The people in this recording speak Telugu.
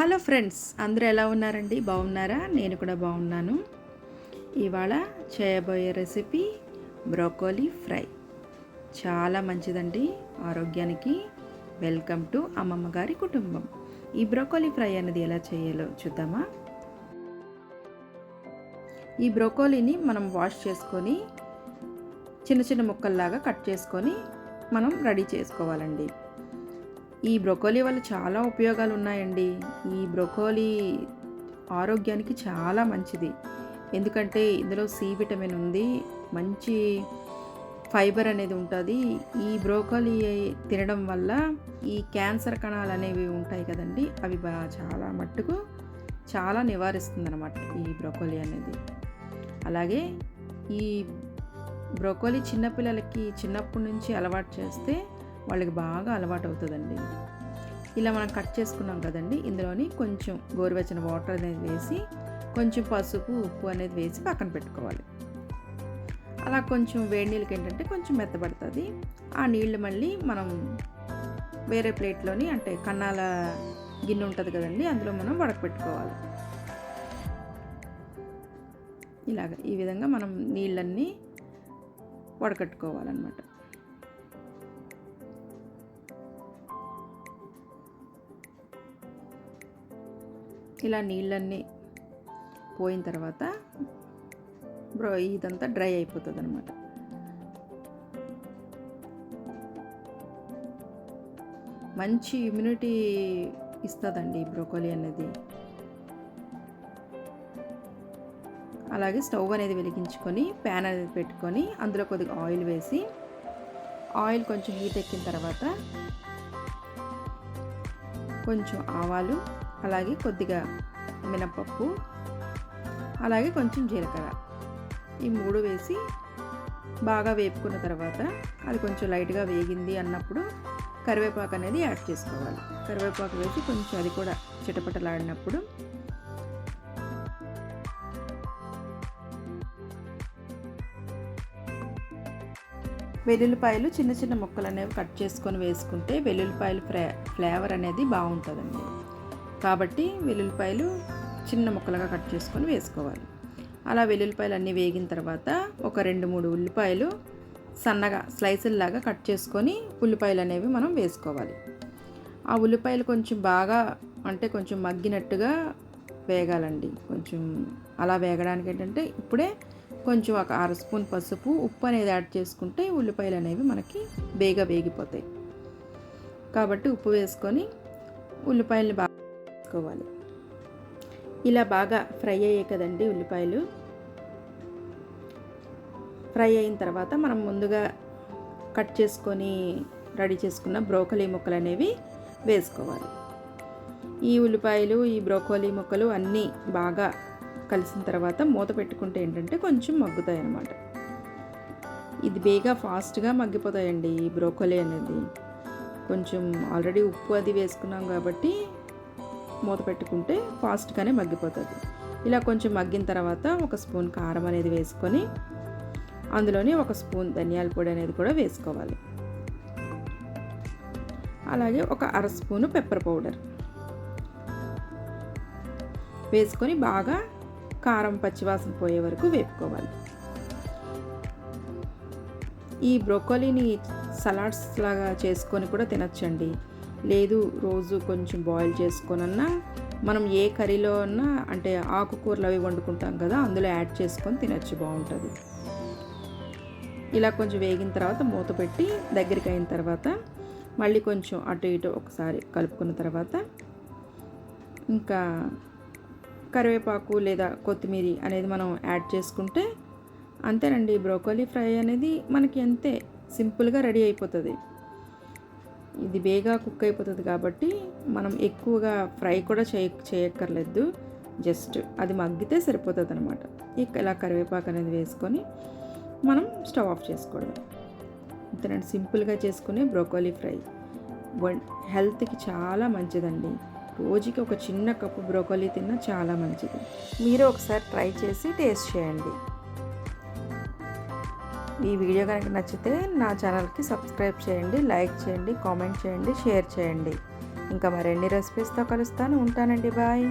హలో ఫ్రెండ్స్ అందరూ ఎలా ఉన్నారండి? బాగున్నారా? నేను కూడా బాగున్నాను. ఇవాళ చేయబోయే రెసిపీ బ్రోకోలీ ఫ్రై. చాలా మంచిదండి ఆరోగ్యానికి. వెల్కమ్ టు అమ్మమ్మ గారి కుటుంబం. ఈ బ్రోకోలీ ఫ్రై అనేది ఎలా చేయాలో చూద్దామా? ఈ బ్రోకోలీని మనం వాష్ చేసుకొని చిన్న చిన్న ముక్కల్లాగా కట్ చేసుకొని మనం రెడీ చేసుకోవాలండి. ఈ బ్రొకోలీ వల్ల చాలా ఉపయోగాలు ఉన్నాయండి ఈ బ్రొకోలీ ఆరోగ్యానికి చాలా మంచిది. ఎందుకంటే ఇందులో సి విటమిన్ ఉంది మంచి ఫైబర్ అనేది ఉంటుంది. ఈ బ్రోకోలీ తినడం వల్ల ఈ క్యాన్సర్ కణాలు అనేవి ఉంటాయి కదండి అవి బా చాలా మట్టుకు చాలా నివారిస్తుందన్నమాట ఈ బ్రోకోలీ అనేది. అలాగే ఈ బ్రోకోలీ చిన్నపిల్లలకి చిన్నప్పటి నుంచి అలవాటు చేస్తే వాళ్ళకి బాగా అలవాటు అవుతుందండి ఇలా మనం కట్ చేసుకున్నాం కదండి ఇందులోని కొంచెం గోరువెచ్చని వాటర్ అనేది వేసి కొంచెం పసుపు ఉప్పు అనేది వేసి పక్కన పెట్టుకోవాలి. అలా కొంచెం వేడి నీళ్ళకి ఏంటంటే కొంచెం మెత్తబడుతుంది. ఆ నీళ్ళు మళ్ళీ మనం వేరే ప్లేట్లోని అంటే కన్నాల గిన్నె ఉంటుంది కదండి అందులో మనం వడకపెట్టుకోవాలి. ఇలాగ ఈ విధంగా మనం నీళ్ళన్నీ వడకట్టుకోవాలన్నమాట. ఇలా నీళ్ళన్నీ పోయిన తర్వాత బ్రో ఇదంతా డ్రై అయిపోతుంది అనమాట మంచి ఇమ్యూనిటీ ఇస్తుందండి బ్రోకోలీ అనేది. అలాగే స్టవ్ అనేది వెలిగించుకొని ప్యాన్ అనేది పెట్టుకొని అందులో కొద్దిగా ఆయిల్ వేసి ఆయిల్ కొంచెం హీట్ ఎక్కిన తర్వాత కొంచెం ఆవాలు అలాగే కొద్దిగా మినపప్పు అలాగే కొంచెం జీలకర్ర. ఈ మూడు వేసి బాగా వేపుకున్న తర్వాత అది కొంచెం లైట్గా వేగింది అన్నప్పుడు కరివేపాకు అనేది యాడ్ చేసుకోవాలి. కరివేపాకు వేసి కొంచెం అది కూడా చిటపటలాడినప్పుడు వెల్లుల్లిపాయలు చిన్న చిన్న ముక్కలు అనేవి కట్ చేసుకొని వేసుకుంటే వెల్లుల్లిపాయలు ఫ్లే ఫ్లేవర్ అనేది బాగుంటుందండి. కాబట్టి వెల్లుల్లిపాయలు చిన్న ముక్కలుగా కట్ చేసుకొని వేసుకోవాలి. అలా వెల్లుల్లిపాయలు అన్నీ వేగిన తర్వాత ఒక రెండు మూడు ఉల్లిపాయలు సన్నగా స్లైసుల్లాగా కట్ చేసుకొని ఉల్లిపాయలు అనేవి మనం వేసుకోవాలి. ఆ ఉల్లిపాయలు కొంచెం బాగా అంటే కొంచెం మగ్గినట్టుగా వేగాలండి. కొంచెం అలా వేగడానికి ఏంటంటే ఇప్పుడే కొంచెం ఒక అర స్పూన్ పసుపు ఉప్పు అనేది యాడ్ చేసుకుంటే ఉల్లిపాయలు అనేవి మనకి బేగా వేగిపోతాయి. కాబట్టి ఉప్పు వేసుకొని ఉల్లిపాయలు బాగా వేసుకోవాలి. ఇలా బాగా ఫ్రై అయ్యాయి కదండి ఉల్లిపాయలు. ఫ్రై అయిన తర్వాత మనం ముందుగా కట్ చేసుకొని రెడీ చేసుకున్న బ్రోకలీ ముక్కలు అనేవి వేసుకోవాలి. ఈ ఉల్లిపాయలు ఈ బ్రోకోలీ ముక్కలు అన్నీ బాగా కలిసిన తర్వాత మూత పెట్టుకుంటే ఏంటంటే కొంచెం మగ్గుతాయి అన్నమాట. ఇది బేగా ఫాస్ట్గా మగ్గిపోతాయండి ఈ బ్రోకోలీ అనేది. కొంచెం ఆల్రెడీ ఉప్పు అది వేసుకున్నాం కాబట్టి మూత పెట్టుకుంటే ఫాస్ట్గానే మగ్గిపోతుంది. ఇలా కొంచెం మగ్గిన తర్వాత ఒక స్పూన్ కారం అనేది వేసుకొని అందులోనే ఒక స్పూన్ ధనియాల పొడి అనేది కూడా వేసుకోవాలి. అలాగే ఒక అర స్పూను పెప్పర్ పౌడర్ వేసుకొని బాగా కారం పచ్చివాసన పోయే వరకు వేపుకోవాలి. ఈ బ్రోకోలీని సలాడ్స్ లాగా చేసుకొని కూడా తినచ్చండి. లేదు రోజు కొంచెం బాయిల్ చేసుకొనన్నా మనం ఏ కర్రీలో అన్నా అంటే ఆకుకూరలు అవి వండుకుంటాం కదా అందులో యాడ్ చేసుకొని తినచ్చు బాగుంటుంది. ఇలా కొంచెం వేగిన తర్వాత మూత పెట్టి దగ్గరికి అయిన తర్వాత మళ్ళీ కొంచెం అటు ఇటు ఒకసారి కలుపుకున్న తర్వాత ఇంకా కరివేపాకు లేదా కొత్తిమీర అనేది మనం యాడ్ చేసుకుంటే అంతేనండి బ్రోకోలీ ఫ్రై అనేది మనకి అంతే సింపుల్గా రెడీ అయిపోతుంది. ఇది బేగా కుక్ అయిపోతుంది కాబట్టి మనం ఎక్కువగా ఫ్రై కూడా చేయ చేయక్కర్లేదు. జస్ట్ అది మగ్గితే సరిపోతుంది అనమాట ఇక ఇలా కరివేపాకు అనేది వేసుకొని మనం స్టవ్ ఆఫ్ చేసుకోవడం ఇంతనండి సింపుల్గా చేసుకునే బ్రోకోలీ ఫ్రై. హెల్త్కి చాలా మంచిదండి. రోజుకి ఒక చిన్న కప్పు బ్రోకోలీ తిన్నా చాలా మంచిది. మీరు ఒకసారి ట్రై చేసి టేస్ట్ చేయండి. ఈ వీడియో కనుక నచ్చితే నా ఛానల్కి సబ్స్క్రైబ్ చేయండి లైక్ చేయండి కామెంట్ చేయండి షేర్ చేయండి. ఇంకా మరిన్ని రెసిపీస్తో కలుస్తాను. ఉంటానండి. బాయ్.